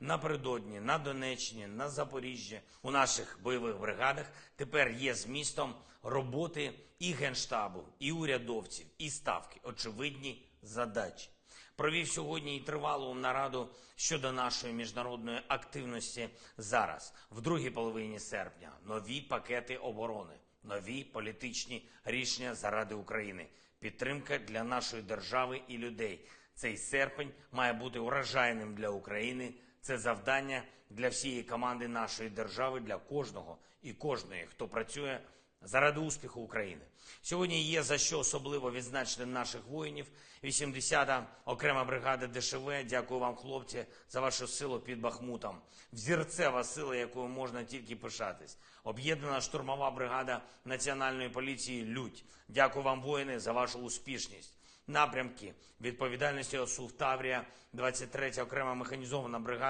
напередодні на Донеччині, на Запоріжжі, у наших бойових бригадах тепер є змістом роботи і генштабу, і урядовців, і ставки, очевидні задачі. Провів сьогодні і тривалу нараду щодо нашої міжнародної активності зараз, в другій половині серпня. Нові пакети оборони, нові політичні рішення заради України, підтримка для нашої держави і людей. Цей серпень має бути урожайним для України. Це завдання для всієї команди нашої держави, для кожного і кожної, хто працює заради успіху України. Сьогодні є за що особливо відзначити наших воїнів. 80-та окрема бригада ДШВ. Дякую вам, хлопці, за вашу силу під Бахмутом. Взірцева сила, якою можна тільки пишатись. Об'єднана штурмова бригада Національної поліції Людь. Дякую вам, воїни, за вашу успішність. Напрямки відповідальності ОСУ Таврія, 23 окрема механізована бригада.